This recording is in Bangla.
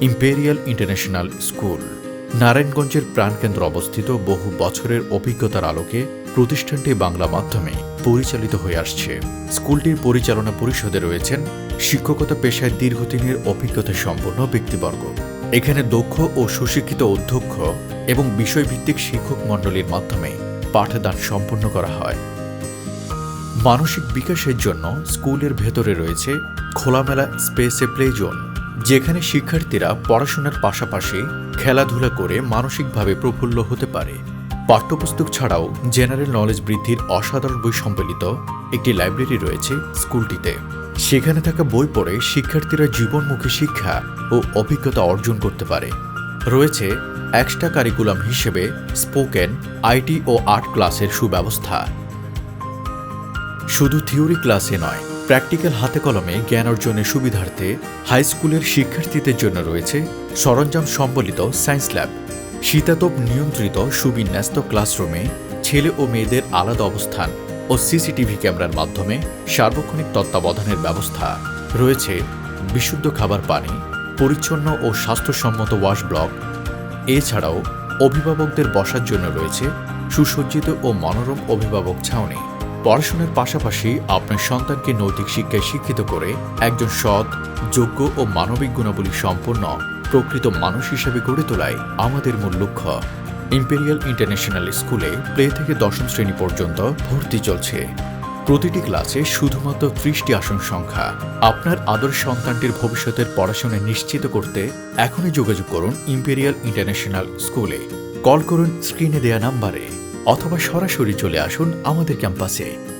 ইম্পেরিয়াল ইন্টারন্যাশনাল স্কুল নারায়ণগঞ্জের প্রাণকেন্দ্র অবস্থিত বহু বছরের অভিজ্ঞতার আলোকে প্রতিষ্ঠানটি বাংলা মাধ্যমে পরিচালিত হয়ে আসছে। স্কুলটির পরিচালনা পরিষদে রয়েছেন শিক্ষকতা পেশায় দীর্ঘদিনের অভিজ্ঞতা সম্পন্ন ব্যক্তিবর্গ। এখানে দক্ষ ও সুশিক্ষিত অধ্যক্ষ এবং বিষয়ভিত্তিক শিক্ষক মণ্ডলীর মাধ্যমে পাঠদান সম্পন্ন করা হয়। মানসিক বিকাশের জন্য স্কুলের ভেতরে রয়েছে খোলামেলা স্পেসে প্লে জোন যেখানে শিক্ষার্থীরা পড়াশোনার পাশাপাশি খেলাধুলা করে মানসিকভাবে প্রফুল্ল হতে পারে। পাঠ্যপুস্তক ছাড়াও জেনারেল নলেজ বৃদ্ধির অসাধারণ বই সম্বলিত একটি লাইব্রেরি রয়েছে স্কুলটিতে। সেখানে থাকা বই পড়ে শিক্ষার্থীরা জীবনমুখী শিক্ষা ও অভিজ্ঞতা অর্জন করতে পারে। রয়েছে এক্সট্রা কারিকুলাম হিসেবে স্পোকেন আইটি ও আর্ট ক্লাসের সুব্যবস্থা। শুধু থিওরি ক্লাসে নয়, প্র্যাকটিক্যাল হাতে কলমে জ্ঞান অর্জনের সুবিধার্থে হাই স্কুলের শিক্ষার্থীদের জন্য রয়েছে সরঞ্জাম সম্বলিত সায়েন্স ল্যাব। শীতাতপ নিয়ন্ত্রিত সুবিন্যস্ত ক্লাসরুমে ছেলে ও মেয়েদের আলাদা অবস্থান ও সিসিটিভি ক্যামেরার মাধ্যমে সার্বক্ষণিক তত্ত্বাবধানের ব্যবস্থা। রয়েছে বিশুদ্ধ খাবার পানি, পরিচ্ছন্ন ও স্বাস্থ্যসম্মত ওয়াশ ব্লক। এছাড়াও অভিভাবকদের বসার জন্য রয়েছে সুসজ্জিত ও মনোরম অভিভাবক ছাউনি। পড়াশোনার পাশাপাশি আপনার সন্তানকে নৈতিক শিক্ষায় শিক্ষিত করে একজন সৎ, যোগ্য ও মানবিক গুণাবলী সম্পন্ন, প্রকৃত মানুষ হিসেবে গড়ে তোলাই আমাদের মূল লক্ষ্য। ইম্পেরিয়াল ইন্টারন্যাশনাল স্কুলে প্লে থেকে দশম শ্রেণি পর্যন্ত ভর্তি চলছে। প্রতিটি ক্লাসে শুধুমাত্র ত্রিশটি আসন সংখ্যা। আপনার আদর সন্তানটির ভবিষ্যতের পড়াশোনা নিশ্চিত করতে এখনই যোগাযোগ করুন ইম্পেরিয়াল ইন্টারন্যাশনাল স্কুলে কল করুন স্ক্রিনে দেয়া নাম্বারে। অথবা সরাসরি চলে আসুন আমাদের ক্যাম্পাসে।